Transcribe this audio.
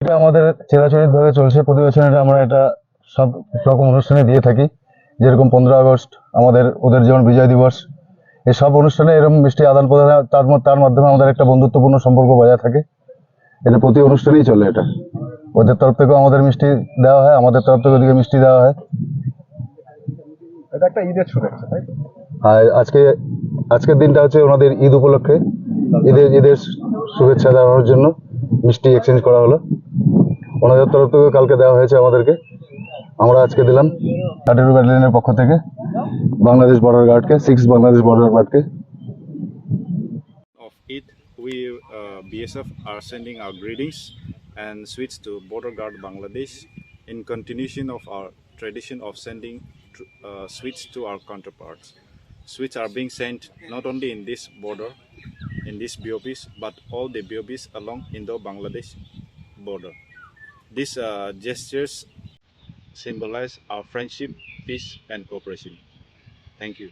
এটা আমাদের চিরাচরিত ভাবে চলছে। প্রতি বছর এটা আমরা এটা সব রকম অনুষ্ঠানে দিয়ে থাকি। যেরকম পনেরো আগস্ট আমাদের ওদের যেমন বিজয় দিবস এই সব অনুষ্ঠানে এরকম মিষ্টি আদান প্রদান তার তার মাধ্যমে আমাদের একটা বন্ধুত্বপূর্ণ সম্পর্ক বজায় থাকে। এটা প্রতি অনুষ্ঠানেই চলে এটা। ওদের তরফ থেকেও আমাদের মিষ্টি দেওয়া হয় আমাদের তরফ থেকে ওদিকে মিষ্টি দেওয়া হয়। এটা একটা ঈদের শুভেচ্ছা তাই আর আজকে আজকের দিনটা হচ্ছে ওনাদের ঈদ উপলক্ষে। ঈদের ঈদের শুভেচ্ছা জানানোর জন্য মিষ্টি এক্সচেঞ্জ করা হলো ওনাদের তরফ থেকে কালকে দেওয়া হয়েছে আমাদেরকে আমরা আজকে দিলাম আঠেরো ব্যাটালিয়নের পক্ষ থেকে বাংলাদেশ বর্ডার গার্ডকে সিক্স বাংলাদেশ বর্ডার গার্ডকে we uh, BSF are sending our greetings and sweets to Border Guard Bangladesh in continuation of our tradition of sending uh, sweets to our counterparts. Sweets are being sent not only in this border, in these BOPs, but all the BOPs along Indo-Bangladesh border. These uh, gestures symbolize our friendship, peace, and cooperation. Thank you.